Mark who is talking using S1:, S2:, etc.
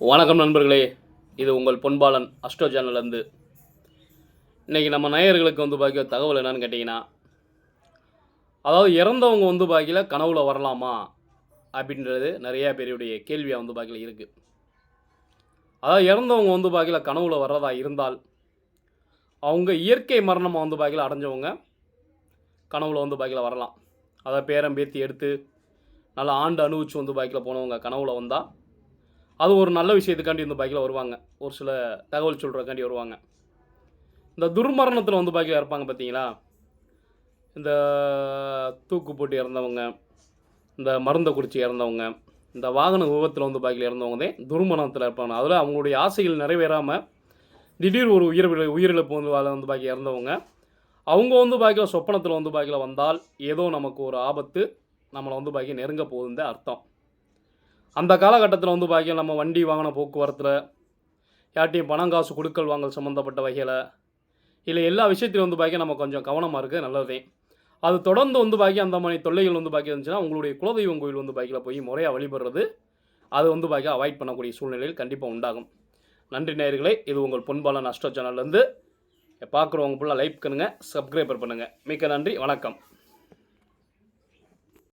S1: வணக்கம் நண்பர்களே இது உங்கள் பொன்பாலன் அஸ்ட்ரோ சேனல்லேருந்து. இன்றைக்கி நம்ம நேயர்களுக்கு வந்து பாக்கிய தகவல் என்னன்னு கேட்டிங்கன்னா அதாவது இறந்தவங்க வந்து பாக்கியில் கனவுல வரலாமா அப்படின்றது நிறையா பேருடைய கேள்வியாக வந்து பாக்கியில் இருக்குது அதாவது இறந்தவங்க வந்து பாக்கியில் கனவுல வர்றதா இருந்தால் அவங்க இயற்கை மரணமாக வந்து பாக்கியில் அடைஞ்சவங்க கனவுல வந்து பாக்கியில் வரலாம். அதை பேரம் பேத்தி எடுத்து நல்லா ஆண்டு அனுபவிச்சு வந்து பாக்கியில் போனவங்க கனவுல வந்தால் அது ஒரு நல்ல விஷயத்துக்காண்டி இந்த பைக்கில் வருவாங்க. ஒரு சில தகவல் சொல்கிறக்காண்டி வருவாங்க. இந்த துர்மரணத்தில் வந்து பைக்கில் இருப்பாங்க பார்த்தீங்களா இந்த தூக்கு போட்டு இறந்தவங்க இந்த மருந்தை குடிச்சு இறந்தவங்க இந்த வாகன விபத்தில் வந்து பைக்கில் இறந்தவங்க தான் துர்மரணத்தில் இருப்பாங்க. அதில் அவங்களுடைய ஆசைகள் நிறைவேறாமல் திடீர் ஒரு உயிர் உயிரிழப்பு வந்து வந்து பாக்கி இறந்தவங்க அவங்க வந்து பாக்கியில் சொப்பனத்தில் வந்து பாக்கியில் வந்தால் ஏதோ நமக்கு ஒரு ஆபத்து நம்மளை வந்து பாக்கி நெருங்க போகுதுன்னு அர்த்தம். அந்த காலகட்டத்தில் வந்து பாக்கியம் நம்ம வண்டி வாங்கின போக்குவரத்தில் யார்ட்டையும் பணம் காசு கொடுக்கல் வாங்கல் சம்மந்தப்பட்ட வகையில் இல்லை எல்லா விஷயத்திலும் வந்து பாக்கியம் நம்ம கொஞ்சம் கவனமாக இருக்குது நல்லதே அது தொடர்ந்து வந்து பாக்கி அந்த மாதிரி தொல்லைகள் வந்து பாக்கி இருந்துச்சுன்னா உங்களுடைய குலதெய்வம் கோயில் வந்து பாக்கியில் போய் முறையாக வழிபடுறது அது வந்து பாக்கி அவாய்ட் பண்ணக்கூடிய சூழ்நிலையில் கண்டிப்பாக உண்டாகும். நன்றி நேயர்களே இது உங்கள் பொன்பாலன் அஷ்டோ சேனல்லேருந்து பார்க்குறவங்க ஃபுல்லாக லைக் பண்ணுங்கள் சப்ஸ்கிரைபர் பண்ணுங்கள் மிக்க நன்றி வணக்கம்.